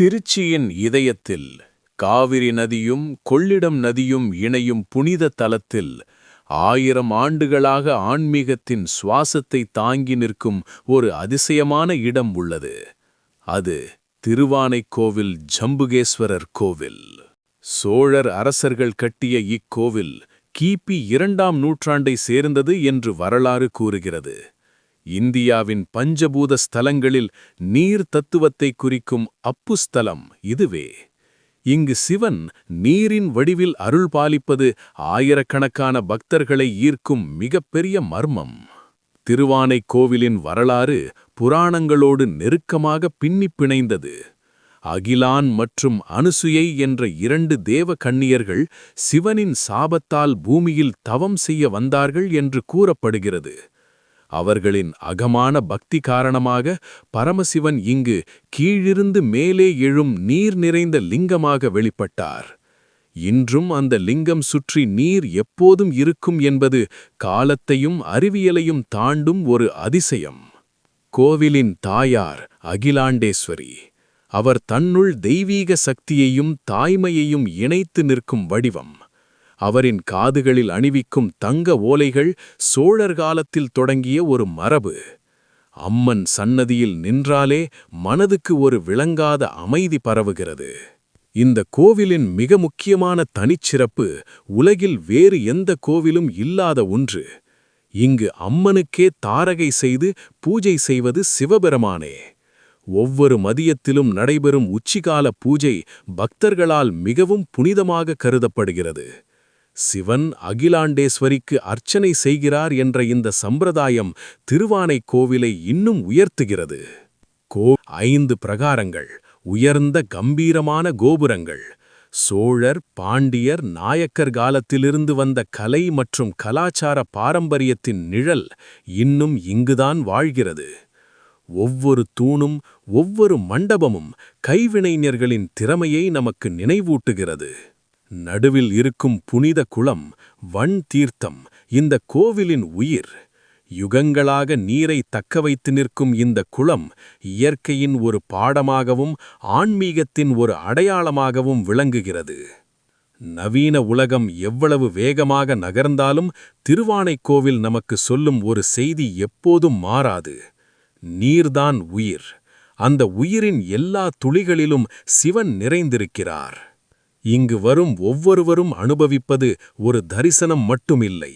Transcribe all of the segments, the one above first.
திருச்சியின் இதயத்தில் காவிரி நதியும் கொள்ளிடம் நதியும் இணையும் புனித தலத்தில் ஆயிரம் ஆண்டுகளாக ஆன்மீகத்தின் சுவாசத்தை தாங்கி நிற்கும் ஒரு அதிசயமான இடம் உள்ளது. அது திருவானைக்கோவில் ஜம்புகேஸ்வரர் கோவில். சோழர் அரசர்கள் கட்டிய இக்கோவில் கிபி இரண்டாம் நூற்றாண்டை சேர்ந்தது என்று வரலாறு கூறுகிறது. இந்தியாவின் பஞ்சபூத ஸ்தலங்களில் நீர் தத்துவத்தை குறிக்கும் அப்புஸ்தலம் இதுவே. இங்கு சிவன் நீரின் வடிவில் அருள் பாலிப்பது ஆயிரக்கணக்கான பக்தர்களை ஈர்க்கும் மிகப்பெரிய மர்மம். திருவானைக் கோவிலின் வரலாறு புராணங்களோடு நெருக்கமாக பின்னிப் பிணைந்தது. அகிலான் மற்றும் அனுசுயை என்ற இரண்டு தேவ கண்ணியர்கள் சிவனின் சாபத்தால் பூமியில் தவம் செய்ய வந்தார்கள் என்று கூறப்படுகிறது. அவர்களின் அகமான பக்தி காரணமாக பரமசிவன் இங்கு கீழிருந்து மேலே எழும் நீர் நிறைந்த லிங்கமாக வெளிப்பட்டார். இன்றும் அந்த லிங்கம் சுற்றி நீர் எப்போதும் இருக்கும் என்பது காலத்தையும் அறிவியலையும் தாண்டும் ஒரு அதிசயம். கோவிலின் தாயார் அகிலாண்டேஸ்வரி அவர் தன்னுள் தெய்வீக சக்தியையும் தாய்மையையும் இணைத்து நிற்கும் வடிவம். அவரின் காதுகளில் அணிவிக்கும் தங்க ஓலைகள் சோழர் காலத்தில் தொடங்கிய ஒரு மரபு. அம்மன் சன்னதியில் நின்றாலே மனதுக்கு ஒரு விளங்காத அமைதி பரவுகிறது. இந்த கோவிலின் மிக முக்கியமான தனிச்சிறப்பு உலகில் வேறு எந்த கோவிலும் இல்லாத ஒன்று. இங்கு அம்மனுக்கே தாரகை செய்து பூஜை செய்வது சிவபெருமானே. ஒவ்வொரு மதியத்திலும் நடைபெறும் உச்சிகால பூஜை பக்தர்களால் மிகவும் புனிதமாக கருதப்படுகிறது. சிவன் அகிலாண்டேஸ்வரிக்கு அர்ச்சனை செய்கிறார் என்ற இந்த சம்பிரதாயம் திருவானைக் கோவிலை இன்னும் உயர்த்துகிறது. கோ ஐந்து பிரகாரங்கள் உயர்ந்த கம்பீரமான கோபுரங்கள் சோழர் பாண்டியர் நாயக்கர் காலத்திலிருந்து வந்த கலை மற்றும் கலாச்சார பாரம்பரியத்தின் நிழல் இன்னும் இங்குதான் வாழ்கிறது. ஒவ்வொரு தூணும் ஒவ்வொரு மண்டபமும் கைவினைஞர்களின் திறமையை நமக்கு நினைவூட்டுகிறது. நடுவில் இருக்கும் புனித குளம் வண் தீர்த்தம். இந்த கோவிலின் உயிர். யுகங்களாக நீரை தக்க வைத்து நிற்கும் இந்த குளம் இயற்கையின் ஒரு பாடமாகவும் ஆன்மீகத்தின் ஒரு அடையாளமாகவும் விளங்குகிறது. நவீன உலகம் எவ்வளவு வேகமாக நகர்ந்தாலும் திருவானைக்கோவில் நமக்கு சொல்லும் ஒரு செய்தி எப்போதும் மாறாது. நீர்தான் உயிர். அந்த உயிரின் எல்லா துளிகளிலும் சிவன் நிறைந்திருக்கிறார். இங்கு வரும் ஒவ்வொருவரும் அனுபவிப்பது ஒரு தரிசனம் மட்டுமில்லை.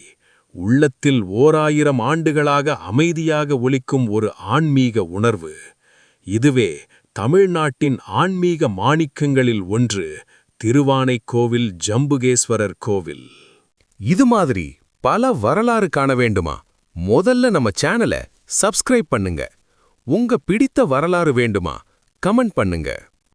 உள்ளத்தில் ஓராயிரம் ஆண்டுகளாக அமைதியாக ஒலிக்கும் ஒரு ஆன்மீக உணர்வு. இதுவே தமிழ்நாட்டின் ஆன்மீக மாணிக்கங்களில் ஒன்று திருவானைக்கோவில் ஜம்புகேஸ்வரர் கோவில். இது மாதிரி பல வரலாறு காண வேண்டுமா? முதல்ல நம்ம சேனலை சப்ஸ்கிரைப் பண்ணுங்க. உங்க பிடித்த வரலாறு வேண்டுமா? கமெண்ட் பண்ணுங்க.